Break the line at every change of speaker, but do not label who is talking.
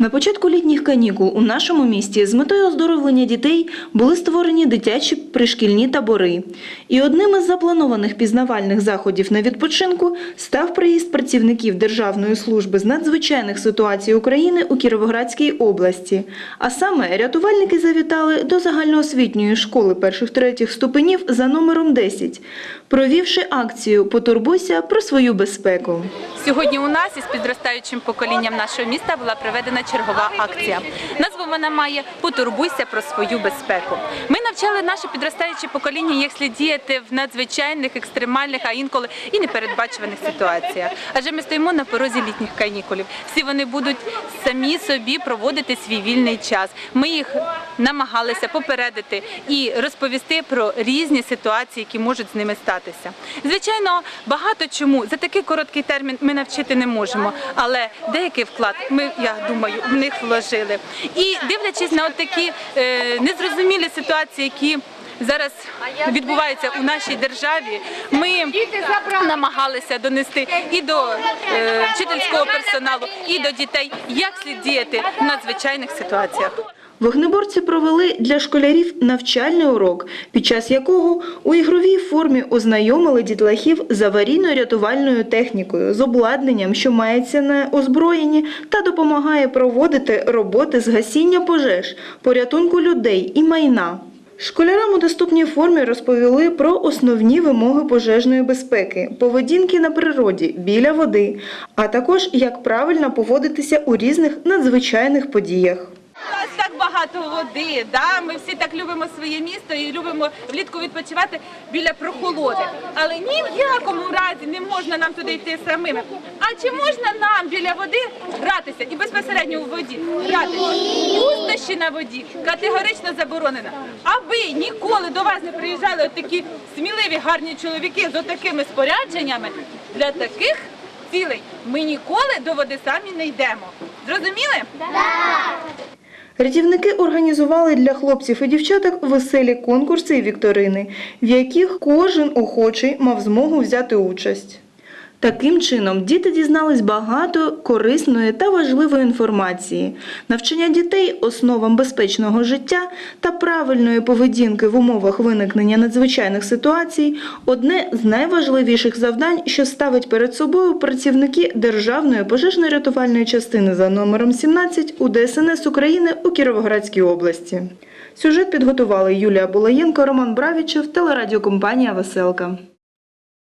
На початку літніх канікул у нашому місті з метою оздоровлення дітей були створені дитячі пришкільні табори. І одним із запланованих пізнавальних заходів на відпочинку став приїзд працівників Державної служби з надзвичайних ситуацій України у Кіровоградській області. А саме рятувальники завітали до загальноосвітньої школи перших-третіх ступенів за номером 10, провівши акцію Потурбуйся про свою безпеку.
Сьогодні у нас із підростаючим поколінням нашого міста була проведена чергова акція. Назву вона має Потурбуйся про свою безпеку. Ми навчали наше підростаюче покоління, як слід діяти в надзвичайних, екстремальних, а інколи і непередбачуваних ситуаціях. Адже ми стоїмо на порозі літніх канікулів. Всі вони будуть самі собі проводити свій вільний час. Ми їх намагалися попередити і розповісти про різні ситуації, які можуть з ними статися. Звичайно, багато чому за такий короткий термін ми навчити не можемо, але деякий вклад ми, я думаю, в них вложили. І дивлячись на такі е, незрозумілі ситуації, які зараз відбуваються у нашій державі, ми намагалися донести і до е, вчительського персоналу, і до дітей, як слід діяти в надзвичайних ситуаціях.
Вогнеборці провели для школярів навчальний урок, під час якого у ігровій формі ознайомили дітлахів з аварійно-рятувальною технікою, з обладнанням, що мається на озброєнні, та допомагає проводити роботи з гасіння пожеж, порятунку людей і майна. Школярам у доступній формі розповіли про основні вимоги пожежної безпеки, поведінки на природі, біля води, а також як правильно поводитися у різних надзвичайних подіях.
У нас так багато води, да? ми всі так любимо своє місто і любимо влітку відпочивати біля прохолоди. Але ні в якому разі не можна нам туди йти самими. А чи можна нам біля води гратися і безпосередньо у воді гратися? Пустощі на воді категорично заборонено. Аби ніколи до вас не приїжджали такі сміливі гарні чоловіки з отакими спорядженнями, для таких цілей ми ніколи до води самі не йдемо. Зрозуміли?
Рятівники організували для хлопців і дівчаток веселі конкурси і вікторини, в яких кожен охочий мав змогу взяти участь. Таким чином, діти дізнались багато корисної та важливої інформації, навчання дітей основам безпечного життя та правильної поведінки в умовах виникнення надзвичайних ситуацій одне з найважливіших завдань, що ставить перед собою працівники Державної пожежно-рятувальної частини за номером 17 у ДСНС України у Кіровоградській області. Сюжет підготували Юлія Булаєнко, Роман Бравічев, телерадіокомпанія Веселка.